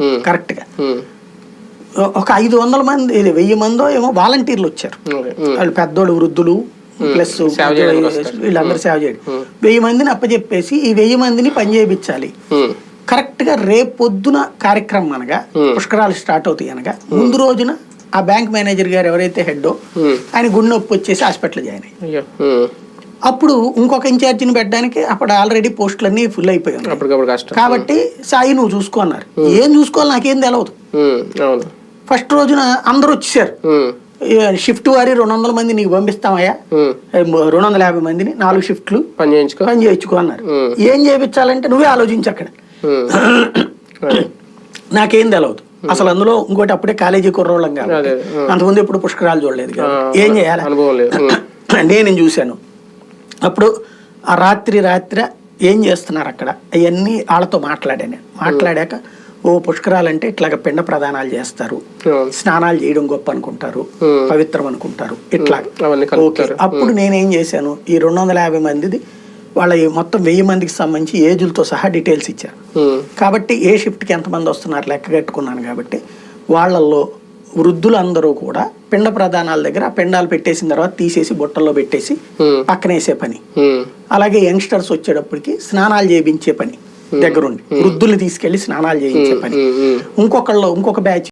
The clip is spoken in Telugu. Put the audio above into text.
ఉమ్. కరెక్ట్గా ఉమ్. ఒక ఐదు వందల మంది వెయ్యి మందో ఏమో వాలంటీర్లు వచ్చారు. ఉమ్. వాళ్ళు పెద్దోళ్ళు వృద్ధులు ప్లస్. వీళ్ళందరూ సేవ చేయడం వెయ్యి మందిని అప్పచెప్పేసి ఈ వెయ్యి మందిని పని చేయించాలి. కరెక్ట్గా రేపు పొద్దున కార్యక్రమం అనగా పుష్కరాలు స్టార్ట్ అవుతాయి అనగా ముందు రోజున ఆ బ్యాంక్ మేనేజర్ గారు ఎవరైతే ఉమ్. ఆయన గుండె నొప్పి వచ్చేసి హాస్పిటల్ జాయిన్ అయ్యి అయ్యో ఉమ్. అప్పుడు ఇంకొక ఇన్ఛార్జిని పెట్టడానికి అప్పుడు ఆల్రెడీ పోస్టులన్నీ ఫుల్ అయిపోయాయి కాబట్టి సాయి నువ్వు చూసుకో అన్నారు. ఏం చూసుకోవాలి నాకేం తెలియదు ఫస్ట్ రోజున అందరూ వచ్చేసారు. షిఫ్ట్ వారి రెండు వందల మంది నీకు పంపిస్తామయ్యా. రెండు వందల యాభై మందిని నాలుగు షిఫ్ట్లు పని చేయించుకో. పని చేయించుకో అన్నారు. ఏం చేయించాలంటే నువ్వే ఆలోచించు అక్కడ. నాకేం తెలియదు అసలు అందులో ఇంకోటి అప్పుడే కాలేజీ కుర్రోళ్ళం ఆ. అంతకుముందు ఎప్పుడు పుష్కరాలు చూడలేదు ఏం చేయాలి. నేను చూశాను. అప్పుడు ఆ రాత్రి రాత్రి ఏం చేస్తున్నారు అక్కడ? అవన్నీ వాళ్ళతో మాట్లాడాను. మాట్లాడాక ఓ పుష్కరాలంటే ఇట్లాగ పిండ ప్రదానాలు చేస్తారు. స్నానాలు చేయడం గొప్ప అనుకుంటారు. పవిత్రం అనుకుంటారు. ఇట్లా ఓకే. అప్పుడు నేనేం చేశాను? ఈ రెండు వందల యాభై మందిది వాళ్ళ మొత్తం వెయ్యి మందికి సంబంధించి ఏజులతో సహా డీటెయిల్స్ ఇచ్చారు. కాబట్టి ఏ షిఫ్ట్కి ఎంతమంది వస్తున్నారు లెక్క కట్టుకున్నాను కాబట్టి వాళ్ళల్లో వృద్ధులందరూ కూడా పిండ ప్రధానాల దగ్గర పిండాలు పెట్టేసిన తర్వాత తీసేసి బుట్టల్లో పెట్టేసి. పక్కనేసే పని. అలాగే యంగ్స్టర్స్ వచ్చేటప్పటికి స్నానాలు చేయించే పని దగ్గరుండి. వృద్ధుల్ని తీసుకెళ్ళి స్నానాలు చేయించే పని. ఇంకొకళ్ళు ఇంకొక బ్యాచ్